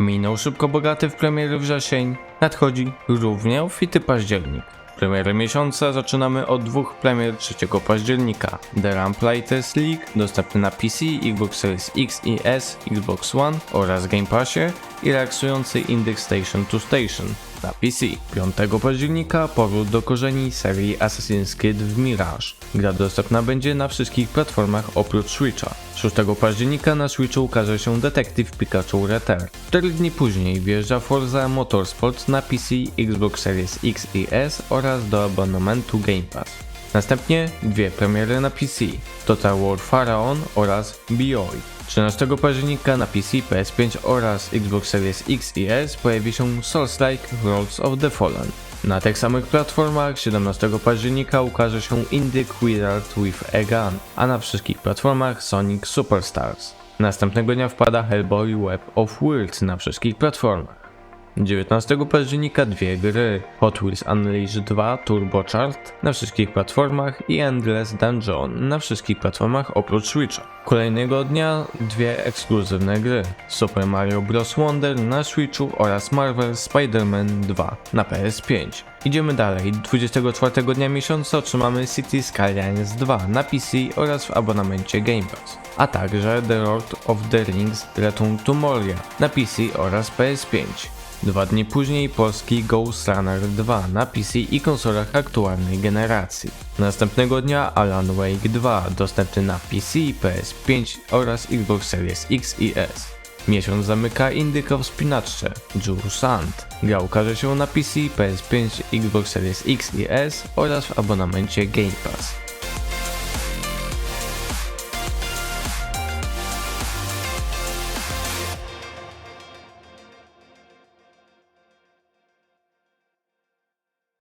Minął szybko bogaty w premiery wrzesień, nadchodzi równie obfity październik. Premiery miesiąca zaczynamy od dwóch premier 3 października. The Lamplighters League, dostępny na PC, Xbox Series X i S, Xbox One oraz Game Passie i relaksujący Index Station to Station na PC. 5 października powrót do korzeni serii Assassin's Creed w Mirage. Gra dostępna będzie na wszystkich platformach oprócz Switcha. 6 października na Switchu ukaże się Detective Pikachu Return. 4 dni później wjeżdża Forza Motorsport na PC, Xbox Series X i S oraz do abonamentu Game Pass. Następnie dwie premiery na PC, Total War Pharaon oraz Beyond. 13 października na PC, PS5 oraz Xbox Series X i S pojawi się Souls-like Worlds of the Fallen. Na tych samych platformach 17 października ukaże się Indie Wizard with a Gun, a na wszystkich platformach Sonic Superstars. Następnego dnia wpada Hellboy Web of Worlds na wszystkich platformach. 19 października dwie gry Hot Wheels Unleashed 2 Turbocharged na wszystkich platformach i Endless Dungeon na wszystkich platformach oprócz Switcha. Kolejnego dnia dwie ekskluzywne gry Super Mario Bros. Wonder na Switchu oraz Marvel Spider-Man 2 na PS5. Idziemy dalej. 24 dnia miesiąca otrzymamy City Skylines 2 na PC oraz w abonamencie Game Pass, a także The Lord of the Rings Return to Moria na PC oraz PS5. Dwa dni później polski Ghost Runner 2 na PC i konsolach aktualnej generacji. Następnego dnia Alan Wake 2 dostępny na PC, PS5 oraz Xbox Series X i S. Miesiąc zamyka indyka w spinaczce Jewel Sand. Gra ukaże się na PC, PS5, Xbox Series X i S oraz w abonamencie Game Pass.